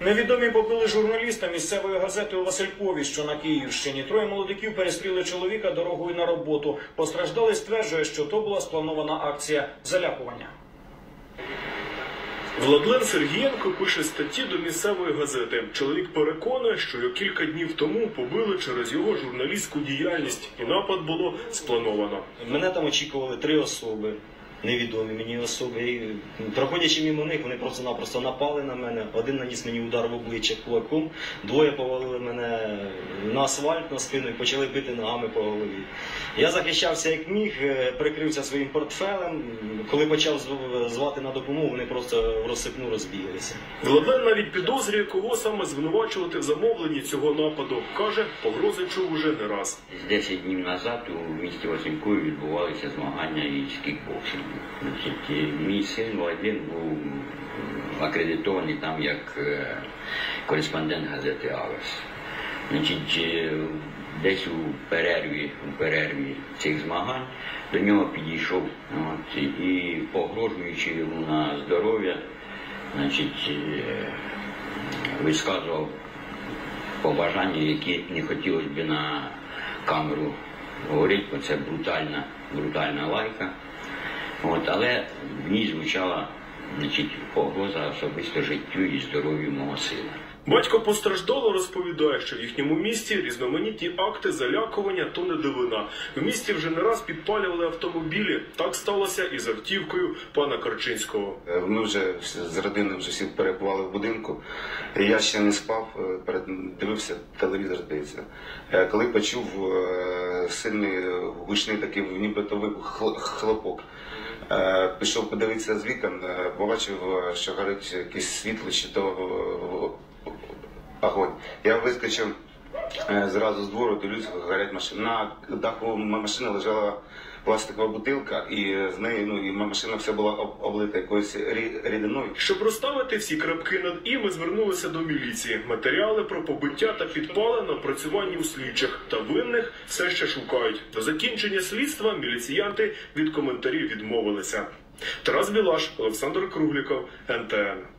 Невідомі побили журналіста місцевої газети у Василькові, що на Київщині. Троє молодиків перестріли чоловіка дорогою на роботу. Постраждалий стверджує, що то була спланована акція залякування. Владлен Сергієнко пише статті до місцевої газети. Чоловік переконує, що його кілька днів тому побили через його журналістську діяльність, і напад було сплановано. Мене там очікували три особи, невідомі мені особи. І, проходячи мимо них, вони просто-напросто напали на мене. Один наніс мені удар в обличчя кулаком, двоє повалили мене на асфальт на спину і почали бити ногами по голові. Я захищався як міг, е, прикрився своїм портфелем. Коли почав звати на допомогу, вони просто в розсипну розбіглися. Владлен навіть підозрює, кого саме звинувачувати в замовленні цього нападу. каже, погрози чув уже не раз. З 10 днів назад у місті Василькові відбувалися змагання із кікбоксингу. Мій син Владлен був акредитований там як е, кореспондент газети Авес. Значить, е, десь у перерві, у перерві цих змагань до нього підійшов от, і погрожуючи йому на здоров'я, значить, е, висказував побажання, які не хотілося б на камеру говорити, бо це брутальна, брутальна лайка. От, але в ній звучала значить, погроза особисто життю і здоров'ю мого сина. Батько постраждало розповідає, що в їхньому місті різноманітні акти залякування то не дивина. В місті вже не раз підпалювали автомобілі. Так сталося і з автівкою пана Карчинського. Е, Ми вже з родиною вже всі перебували в будинку. Я ще не спав, е, перед дивився телевізор, здається. Е, Коли почув сильний гучний такий нібито вибух хлопок. Е, Пішов подивитися з вікон, е, побачив, е, що горить якесь світло, чи то огонь. Я вискочив зразу з двору, дивлюсь, горять машини. На даху машини лежала пластикова бутилка, і е, з неї ну і машина вся була облита якоюсь рідиною. Щоб розставити всі крапки над і, ми звернулися до міліції. Матеріали про побиття та підпали на опрацюванні у слідчих та винних все ще шукають. До закінчення слідства міліціянти від коментарів відмовилися. Тарас Білаш, Олександр Кругліков, НТН.